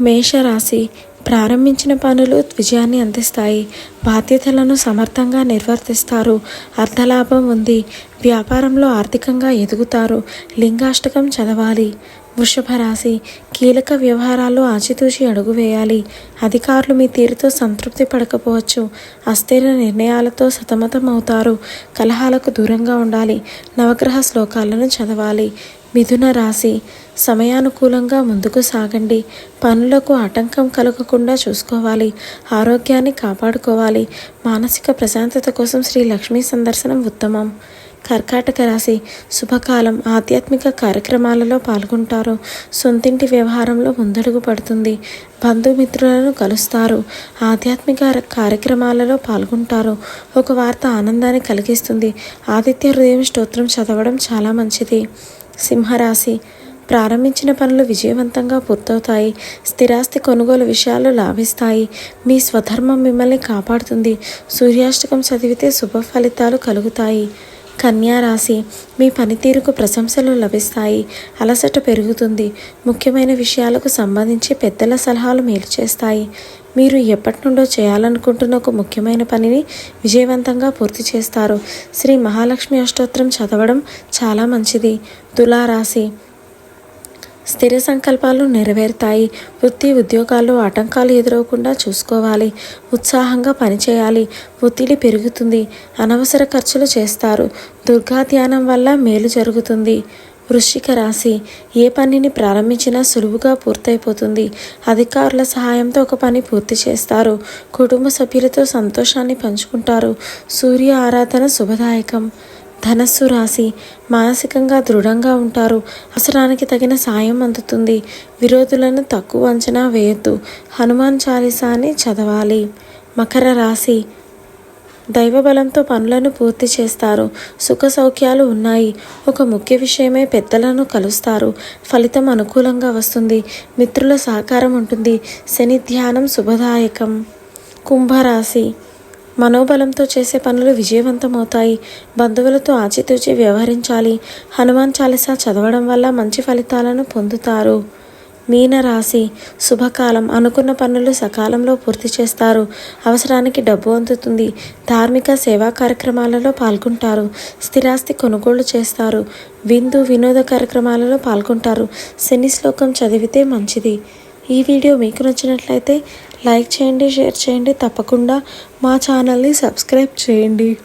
మేషరాశి ప్రారంభించిన పనులు విజయాన్ని అందిస్తాయి. బాధ్యతలను సమర్థంగా నిర్వర్తిస్తారు. అర్థలాభం ఉంది. వ్యాపారంలో ఆర్థికంగా ఎదుగుతారు. లింగాష్టకం చదవాలి. వృషభ రాశి కీలక వ్యవహారాల్లో ఆచితూచి అడుగు వేయాలి. అధికారులు మీ తీరుతో సంతృప్తి పడకపోవచ్చు. అస్థిర నిర్ణయాలతో సతమతం అవుతారు కలహాలకు దూరంగా ఉండాలి. నవగ్రహ శ్లోకాలను చదవాలి. మిథున రాశి సమయానుకూలంగా ముందుకు సాగండి. పనులకు ఆటంకం కలగకుండా చూసుకోవాలి. ఆరోగ్యాన్ని కాపాడుకోవాలి. మానసిక ప్రశాంతత కోసం శ్రీ లక్ష్మీ సందర్శనం ఉత్తమం. కర్కాటక రాశి శుభకాలం ఆధ్యాత్మిక కార్యక్రమాలలో పాల్గొంటారు. సొంతింటి వ్యవహారంలో ముందడుగు పడుతుంది. బంధుమిత్రులను కలుస్తారు. ఆధ్యాత్మిక కార్యక్రమాలలో పాల్గొంటారు. ఒక వార్త ఆనందాన్ని కలిగిస్తుంది. ఆదిత్య హృదయం స్తోత్రం చదవడం చాలా మంచిది. సింహరాశి. ప్రారంభించిన పనులు విజయవంతంగా పూర్తవుతాయి. స్థిరాస్తి కొనుగోలు విషయాలు లాభిస్తాయి. మీ స్వధర్మం మిమ్మల్ని కాపాడుతుంది. సూర్యాష్టకం చదివితే శుభ ఫలితాలు కలుగుతాయి. కన్యా రాశి మీ పనితీరుకు ప్రశంసలు లభిస్తాయి. అలసట పెరుగుతుంది. ముఖ్యమైన విషయాలకు సంబంధించి పెద్దల సలహాలు మేలు చేస్తాయి. మీరు ఎప్పటి నుండో చేయాలనుకుంటున్న ఒక ముఖ్యమైన పనిని విజయవంతంగా పూర్తి చేస్తారు. శ్రీ మహాలక్ష్మి అష్టోత్తరం చదవడం చాలా మంచిది. తులారాశి. స్థిర సంకల్పాలు నెరవేరుతాయి. వృత్తి ఉద్యోగాల్లో ఆటంకాలు ఎదురవకుండా చూసుకోవాలి. ఉత్సాహంగా పనిచేయాలి. ఒత్తిడి పెరుగుతుంది. అనవసర ఖర్చులు చేస్తారు. దుర్గా ధ్యానం వల్ల మేలు జరుగుతుంది. వృశ్చిక రాశి. ఏ పనిని ప్రారంభించినా సులువుగా పూర్తయిపోతుంది. అధికారుల సహాయంతో ఒక పని పూర్తి చేస్తారు. కుటుంబ సభ్యులతో సంతోషాన్ని పంచుకుంటారు. సూర్య ఆరాధన శుభదాయకం. ధనస్సు రాశి. మానసికంగా దృఢంగా ఉంటారు. అవసరానికి తగిన సాయం అందుతుంది. విరోధులను తక్కువ అంచనా వేయొద్దు. హనుమాన్ చాలీసాని చదవాలి. మకర రాశి. దైవబలంతో పనులను పూర్తి చేస్తారు. సుఖ సౌఖ్యాలు ఉన్నాయి. ఒక ముఖ్య విషయమై పెద్దలను కలుస్తారు. ఫలితం అనుకూలంగా వస్తుంది. మిత్రుల సహకారం ఉంటుంది. శని ధ్యానం శుభదాయకం. కుంభరాశి. మనోబలంతో చేసే పనులు విజయవంతమవుతాయి. బంధువులతో ఆచితూచి వ్యవహరించాలి. హనుమాన్ చాలీసా చదవడం వల్ల మంచి ఫలితాలను పొందుతారు. మీనరాశి శుభకాలం అనుకున్న పనులు సకాలంలో పూర్తి చేస్తారు. అవసరానికి డబ్బు అందుతుంది. ధార్మిక సేవా కార్యక్రమాలలో పాల్గొంటారు. స్థిరాస్తి కొనుగోలు చేస్తారు. విందు వినోద కార్యక్రమాలలో పాల్గొంటారు. శని శ్లోకం చదివితే మంచిది. ఈ వీడియో మీకు నచ్చినట్లయితే లైక్ చేయండి షేర్ చేయండి. తప్పకుండా మా ఛానల్ని సబ్స్క్రైబ్ చేయండి.